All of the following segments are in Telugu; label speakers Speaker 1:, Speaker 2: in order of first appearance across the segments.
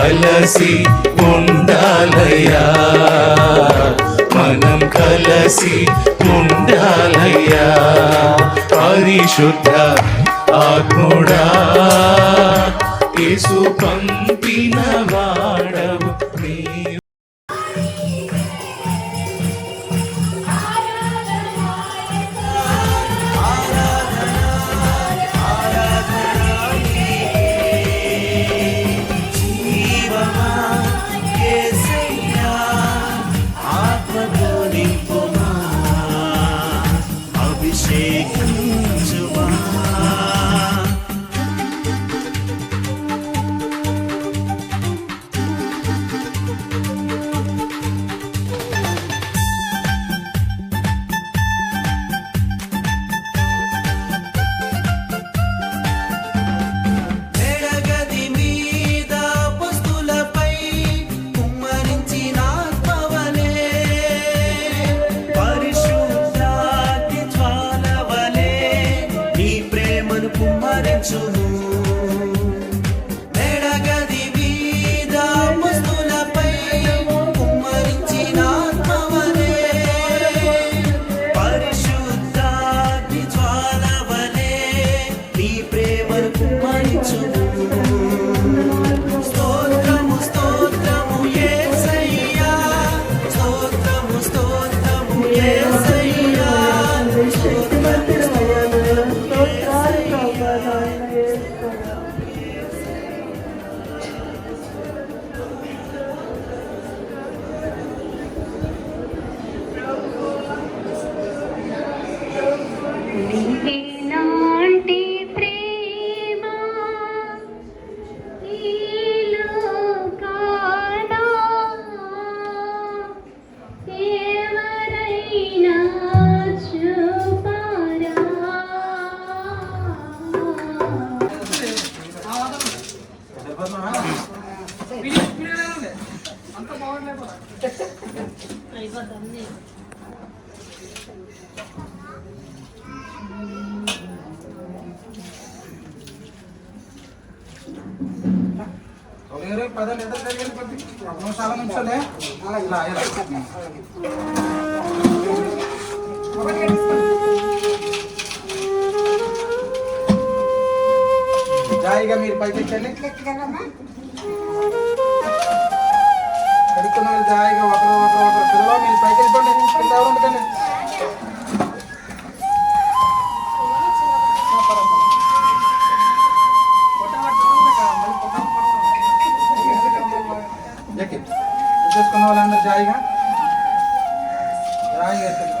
Speaker 1: కలసి ఉండాలయ్యా. మనం కలసి ఉండాలయ్యా. పరిశుద్ధ ఆత్ముడా యేసు
Speaker 2: పంపినవా to వేరే
Speaker 3: పదాలు ఎదురు జరిగిన కొద్ది? నిమిషాల జాయిగా మీరు పైకి ఎక్కండి జాయిగా ఒకరు ఒకరు ఒకరు. పిల్లలు మీరు పైకి వెళ్ళిపోండి పిల్లలు ఉండకండి. वाला अंदर जाएगा? जाएगा तो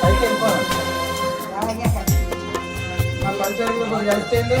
Speaker 3: పైకి వెళ్ళిపోవాలి మా పంచాయతీ కలిపేయండి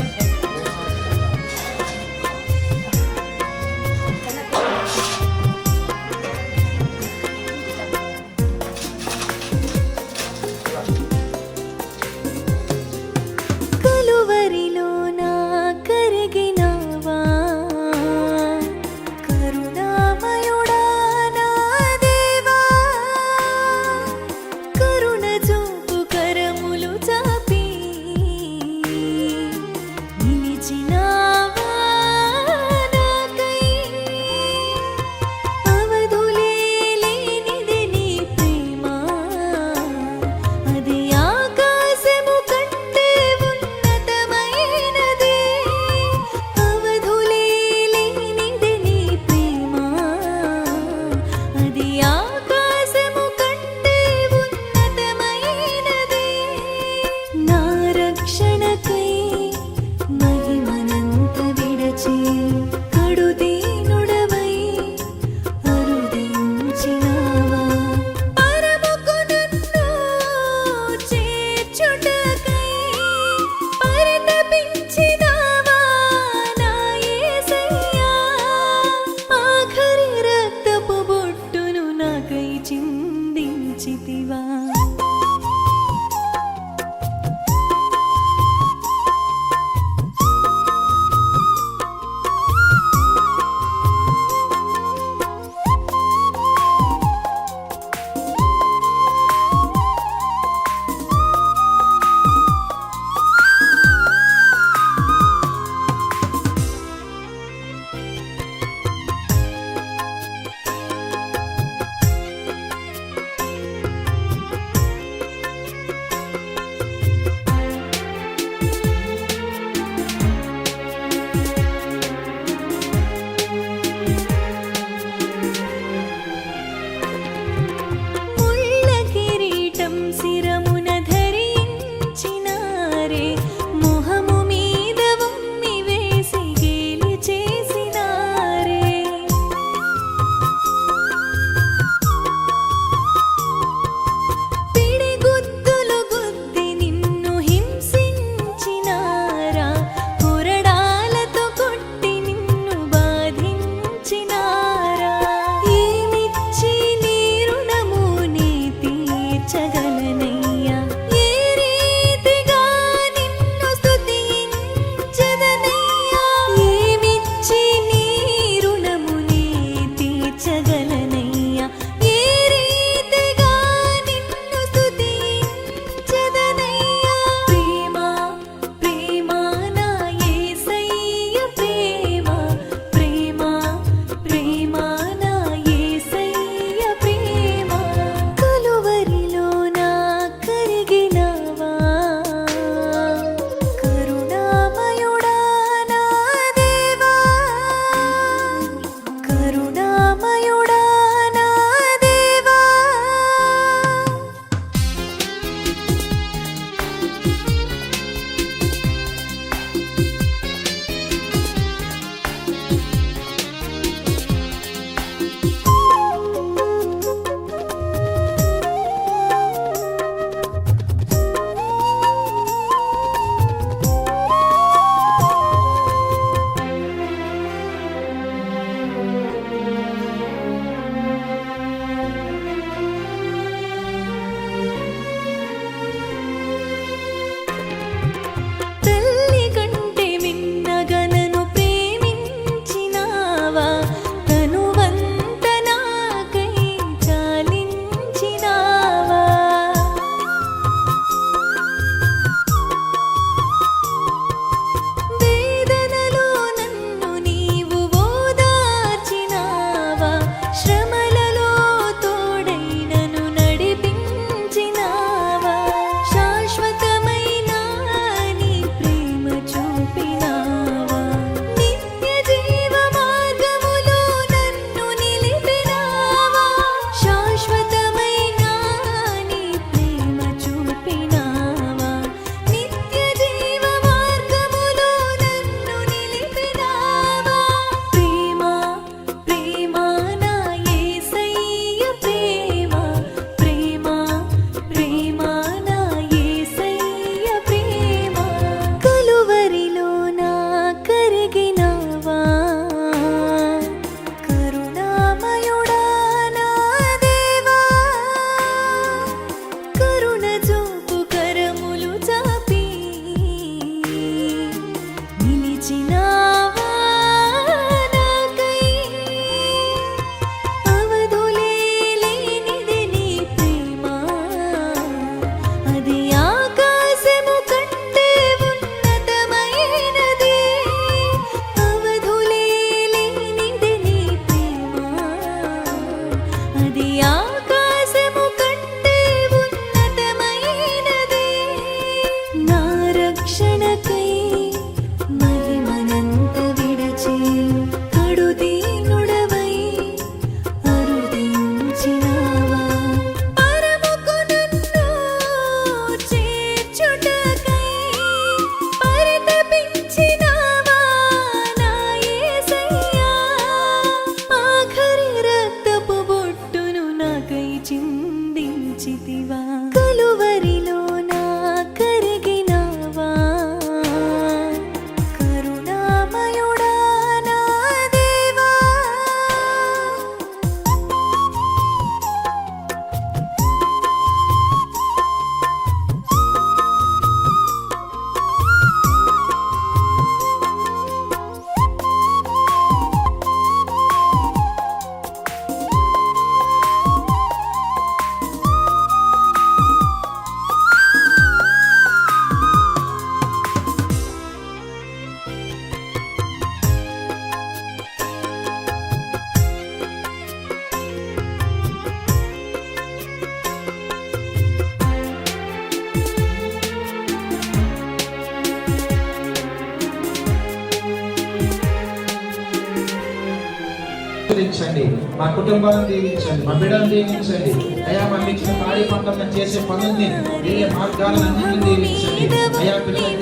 Speaker 3: కుటుంబాన్ని దీవించండి మా బిడ్డను దీవించండి అయ్యా మా ఇచ్చిన కార్య పంట చేసే పనుల్ని ఏ మార్గాలన్నింటినీ దీవించండి అయ్యా పిల్లలు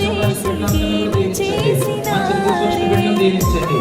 Speaker 3: దీవించండి మంచి దీవించండి